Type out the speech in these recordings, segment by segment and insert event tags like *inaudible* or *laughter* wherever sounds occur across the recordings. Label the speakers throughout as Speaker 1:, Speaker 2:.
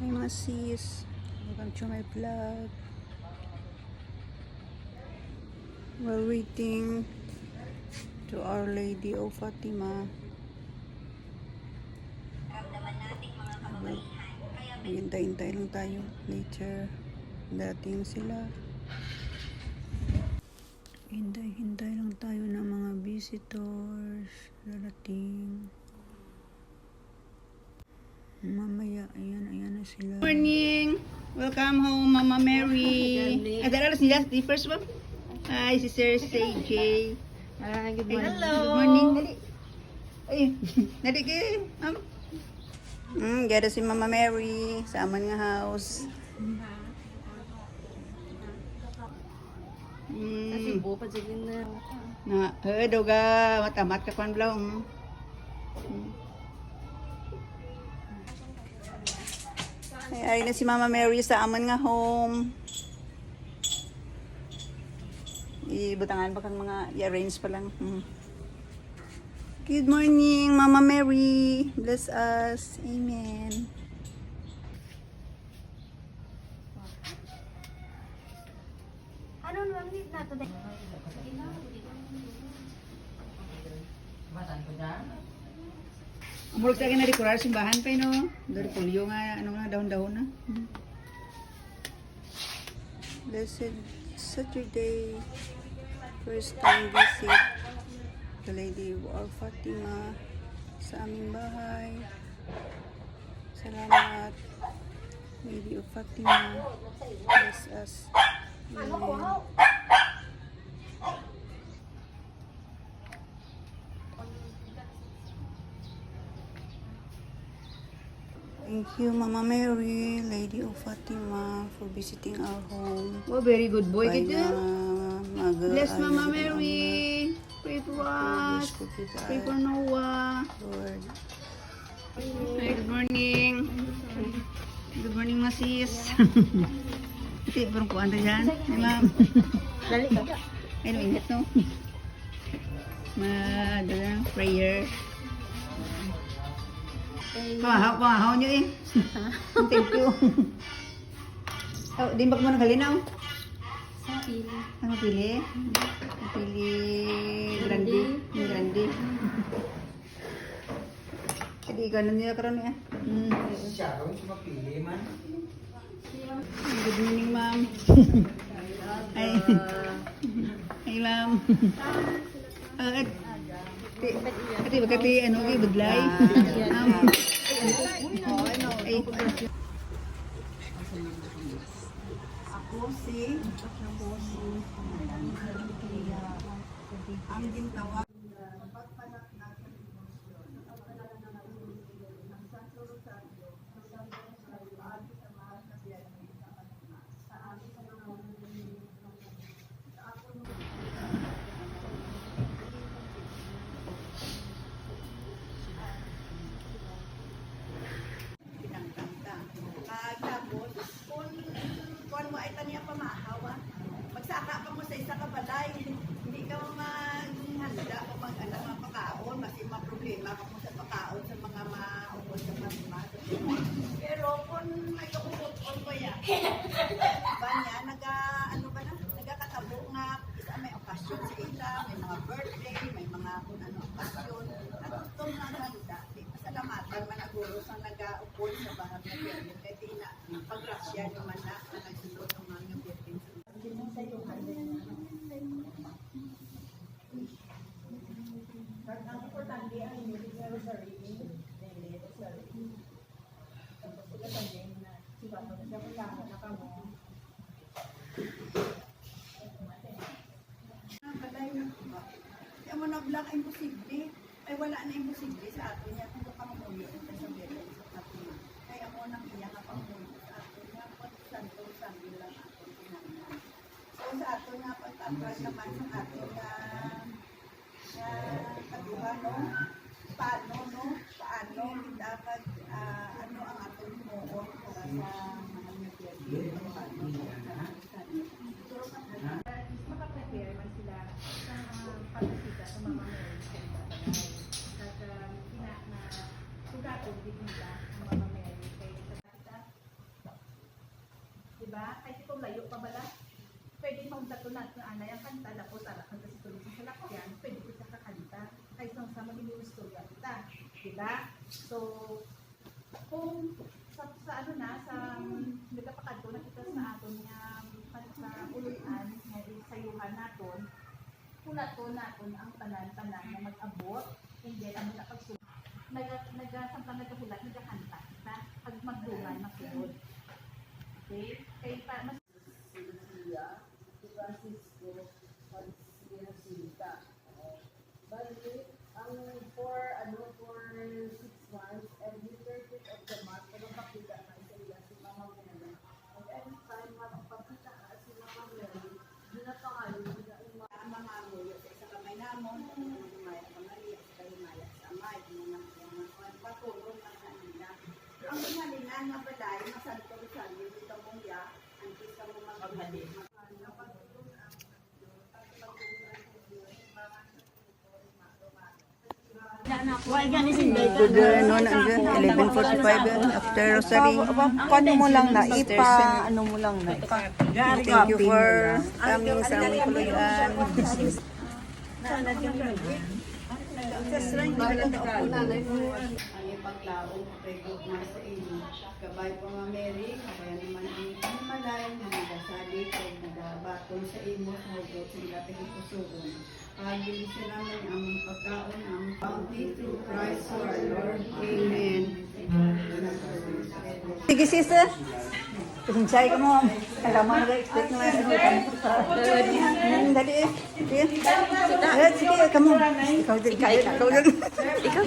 Speaker 1: Hi mga sis. Welcome to my vlog. We're waiting to Our Lady of Fatima. Hintay-hintay lang tayo. Later, dating sila. Hintay-hintay lang tayo ng mga visitors. Darating. Mamaya, ayan, ayan na sila. Morning! Welcome home, Mama Mary. Ah, dala sila, the first one. Hi, Sister CJ.
Speaker 2: Ah, good
Speaker 1: Ay,
Speaker 2: morning.
Speaker 1: Good morning. Dali. Ay, *laughs* dali kayo. Ma'am. Mm, gada si Mama Mary sa aman nga house.
Speaker 2: Kasi
Speaker 1: Mm,
Speaker 2: buo pa dyan na.
Speaker 1: na, eh, doga, matamat ka kwan lang. Mm. Ay, ay na si Mama Mary sa aman nga home. Ibutangan pa kang mga i-arrange pa lang. Mm. Good morning, Mama Mary. Bless us. Amen.
Speaker 2: Ano lang need na to?
Speaker 1: Amurog sa akin na dekorar simbahan pa no. Dari pulyo nga ano nga dahon-dahon na. Mm. Blessed Saturday. First time visit the Lady of Fatima sa aming bahay. Salamat. Lady of Fatima. Bless us. Amen. Thank you, Mama Mary, Lady of Fatima, for visiting our home.
Speaker 2: Oh, very good boy
Speaker 1: Kaya
Speaker 2: dyan.
Speaker 1: mag-
Speaker 2: Bless Mama Mary. Pray for us. Pray for Noah.
Speaker 1: Lord.
Speaker 2: Hi, good morning.
Speaker 1: Good morning, Masis. Iti, parang kuwan rin yan. Ay, ma'am.
Speaker 2: Dali ka.
Speaker 1: Ay, no, ingat, no? Madala, prayer. Pamahaw, pamahaw nyo eh. *laughs* Thank you. oh, di ba mo nagalinaw?
Speaker 2: Sa pili.
Speaker 1: Ano pili? Pili grande. Yung grande. Hindi ganun niya karon niya. Mm. Good morning, ma'am. Ay. *laughs* Ay, ma'am. *laughs* Ah, at Ati bagati ano kay budlay. *laughs* Um, ay. Ako si ako si ang gintawa pinangkanta. Ah, tapos, kung kung mo ay taniya pamahawa, magsaka ka mo sa isa ka balay, hindi ka maghanda o mag ano, mga pakaon, kasi mga problema ka mo sa pakaon sa mga maupon sa mga Pero kung may kaupot on ko yan, ba niya, naga, ano ba na, nagkakatabo nga, isa may okasyon sa ila, may mga birthday, may mga kung ano okasyon, at ito nga handa, di pasalamatan man ang guro sa nag-upon sa bahag na period, kaya di na, pagrasya naman na, na nagsulot ng mga birthday. Ang importante ang hindi sa rosary, rosary. Tapos ito sabihin na, siya pa siya pa na kamo. Patay na ba? Kaya mo nablang ay imposible. Ay wala na imposible sa ato niya kung ka mamuyo ng sabihin sa ato niya. Kaya mo nang iya nga pamuyo sa ato niya pag santo santo lang ato kinahanglan. So sa ato pagtatras naman sa ato nga na kaduha no paano no paano dapat ah, ano ang atong himuon para sa mga nagyayari paano
Speaker 3: makaprepare man sila sa mga pagbisita sa mga sa ibabalay. At um, na sugatong din nila ang mga meron kay sa ba? Kahit ikaw layo pa bala, pwede mong datunat na ana yung kanta, tapos ara kanta sa tulog sa salakyan, pwede kita kakanta. Kahit sa sama din yung istorya kita. Diba? So, kung sa, sa ano na, sa um, nagkapakadto na kita sa aton nga sa ulutan, nga sayuhan naton, kunato naton ang tanan-tanan na mag-abot, hindi ang mga pagsulat. Naga, naga, samtang nagkahulat, nagkakanta kita, pag magdungan, masunod. Okay? Kaya pa, mas
Speaker 4: Francisco, Francisco Sinta. Bali, ang for, ano, for six months, every 30th of the month, pinapakita na sa iya si Mama Mary. And every time mapapakita na si Mama Mary, di na pangalan nila ang mga
Speaker 2: Ang mga nguyo sa isa kamay namon, himaya sa Maria, sa himaya sa amay, mga mga patulong ang kanila. Ang kanila nga balay, masanto Rosario, dito mong ya, ang kisa mo maghali.
Speaker 1: Good noon, andyan, 11.45 yun, after rosary.
Speaker 5: Paano mo lang na, ipa, ano mo lang na, ipa,
Speaker 1: Thank you for coming sa aming
Speaker 2: ino. Kabay po nga Mary, kaya naman ang panimalay na nagasali kay nagabatol sa imo sa hugot sila tagipusugon. Pagbilisya namin ang pagkaon, ang bounty through Christ our Lord. Amen.
Speaker 1: Sige sis, pasinsay ka mo. Alam mo, nag-expect na mga Hmm, Dali eh. Sige. Sige, kamu. Ikaw din. Ikaw ikaw din. Ikaw.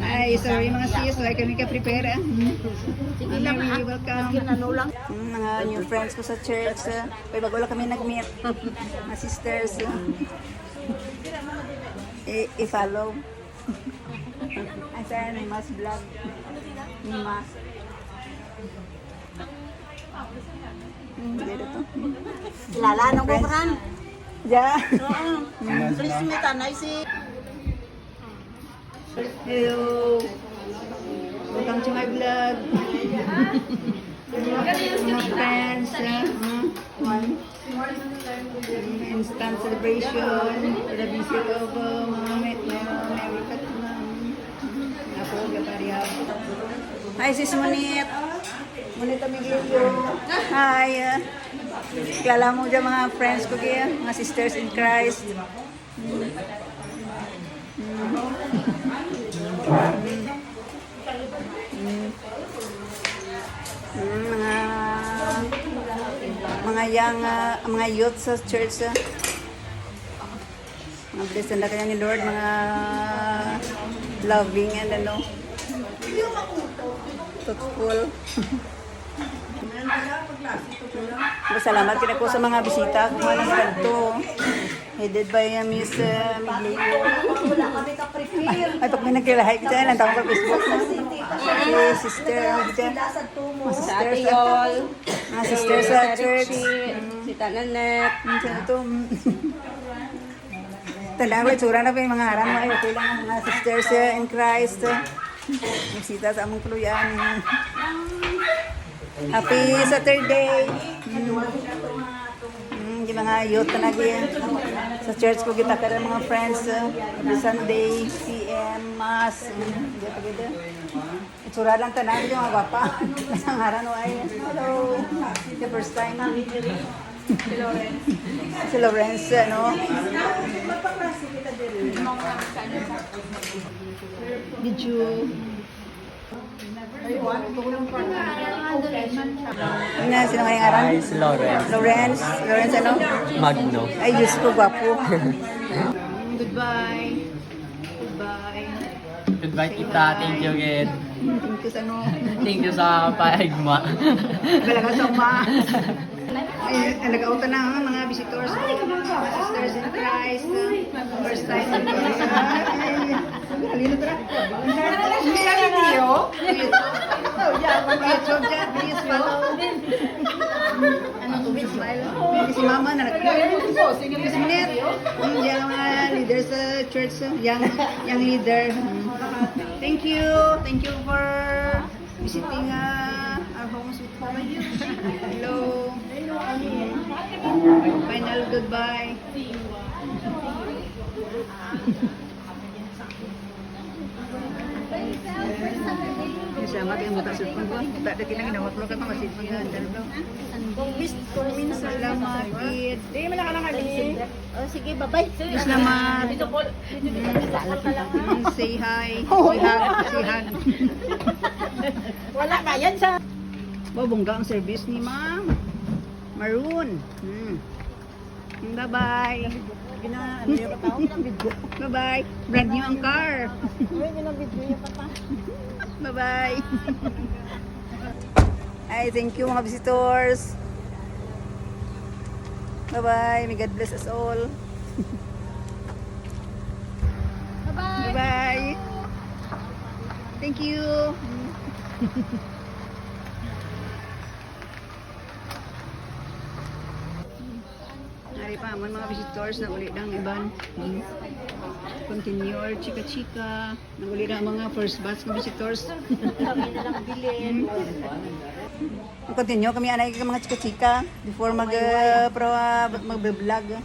Speaker 1: Ay, sorry mga sis, wala kami ka-prepare. ah. Sige lang, welcome. Hmm, mga new friends ko sa church. ah. Kaya bago lang kami nag-meet. *laughs* Mga sisters. I- I-follow. Asan, may mas vlog. May mas. Hmm, dito to.
Speaker 5: lala ng bukran.
Speaker 1: Ja.
Speaker 5: Please me tanay si
Speaker 1: Hello. Welcome to my vlog. Mga friends, uh, one instant celebration visit of uh, mga met na Mary Katman. Ako, Gaparia. Hi, sis Monit. Monit Amigilio. Hi. Uh, kilala mo dyan mga friends ko kaya, mga sisters in Christ. Mm, mga mga young ah, mga youth sa church ah. mga blessed na kanya ni Lord mga loving and ano. Thoughtful. *laughs* Salamat kina ko sa mga bisita. Kung anong kanto headed by uh, Miss uh, Miglio
Speaker 5: wala kami ka-prepare.
Speaker 1: ay pag may nagkilahay kita lang tawag ko Facebook na si sister mga sister sa mga sister sa church
Speaker 5: Si Tananet.
Speaker 1: Minsan ito. Tandaan ko, itsura na pa yung mga haran mo. Ay, okay lang ang mga sisters eh, in Christ. Magsita sa among kuluyan. Happy Saturday. Mm, yung mga youth na nagyan. Sa church ko kita ka rin mga friends. eh. Every Sunday, PM, Mass. Hindi pa ganda. Itsura lang tanan yung mga gwapa. Isang *laughs* haran mo ay, hello. The first time. Si Lawrence, ano? Video. Ano sino kayong aran?
Speaker 6: Hi, si Lawrence.
Speaker 1: Lawrence, Lawrence ano?
Speaker 6: Magno.
Speaker 1: Ay, Diyos ko, gwapo.
Speaker 7: Goodbye. Goodbye.
Speaker 6: Goodbye, tita. Thank you again.
Speaker 1: Thank you sa ano.
Speaker 6: Thank you sa paigma.
Speaker 1: Talaga sa uma. *laughs* Ay, nag-auta na ang mga visitors mga sisters in Christ. First time. *laughs* Ay, halino tara. Hindi na video. Oh, yeah, mag-YouTube dyan. Please follow. Ano to, smile. May si mama na nag-video. Minute. Mm, Yung mga leader sa church, uh, young, young leader. Mm. Thank you. Thank you for visiting uh, our homes with Hello. Final goodbye. Sama kayo mo sa ko. Tak ada kinang ginawa ko ka masih pang dalaw. Miss Kumin salamat. Di ka lang kali.
Speaker 3: Oh, sige, bye-bye.
Speaker 1: Salamat. Mm, *laughs* Say hi. Say hug. Say hug.
Speaker 3: Wala ka yan sa...
Speaker 1: Wow, bongga ang service ni ma'am. Maroon. Hmm. Bye-bye.
Speaker 3: Gina, ano yung katao? Ginabidyo.
Speaker 1: Bye-bye. Brand new ang car.
Speaker 3: Uy, ginabidyo yung kata.
Speaker 1: Bye-bye. Ay, thank you mga visitors. Bye-bye. May God bless us all. Bye-bye. Bye-bye. Thank you. Pa man mga visitors na uli ng iban. Hmm. Continue or chika-chika. Nang uli na ang mga first batch ng visitors. *laughs*
Speaker 3: Kami na lang bilhin.
Speaker 1: Continue kami anay ka mga chika-chika before mag uh, pro uh, magbe-vlog.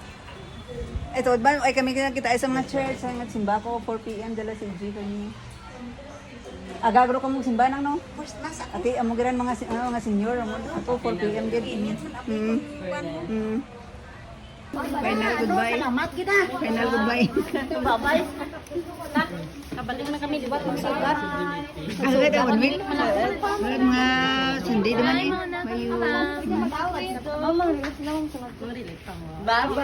Speaker 1: *laughs* Ito ba ay kami kita sa mga church sa mga simba ko 4 PM dala sa G kami. Agagro ko mong simba nang no? Ati amo giran mga si- ano, mga senior amo ako 4 PM gid. Mm. Mm. Final goodbye.
Speaker 3: Salamat kita.
Speaker 1: Final goodbye.
Speaker 3: Bye-bye. Kabalik na kami, di ba? Magsugat.
Speaker 1: Ano ka tawag mo? Mga Sunday naman eh. Mayo. Bye-bye.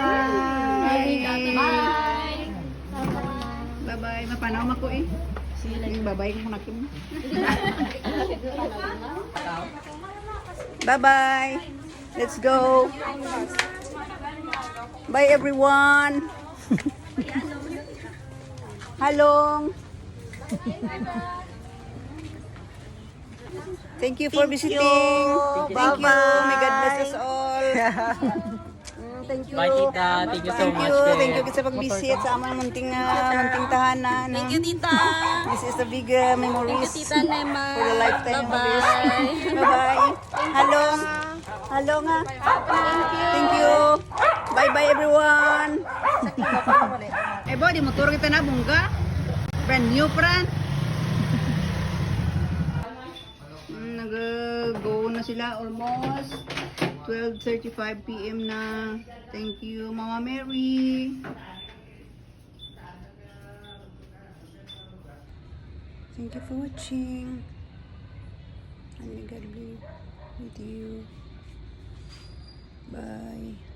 Speaker 3: Bye.
Speaker 1: Bye-bye. Mapanaw ako eh. Yung babay ko nakin. Bye-bye. Let's go. Bye everyone. *laughs* Halong. Thank you for visiting. Thank you. May God bless us all. *laughs* Mm, Thank you.
Speaker 6: Bye, tita. Thank you so
Speaker 1: Thank
Speaker 6: much,
Speaker 1: you. Thank you sa pag-visit sa amang munting uh, munting tahanan. Thank you, tita. This is a big uh, memories. Thank you, tita Nema. For the lifetime memories. Bye-bye. Hello. Hello nga. Thank you. Thank you. Bye-bye everyone. eh, bo, di motor kita na, bungga. Brand new, pran. *laughs* Mm, Nag-go na sila almost 12.35 p.m. na. Thank you, Mama Mary. Thank you for watching. And may God be with you. Bye.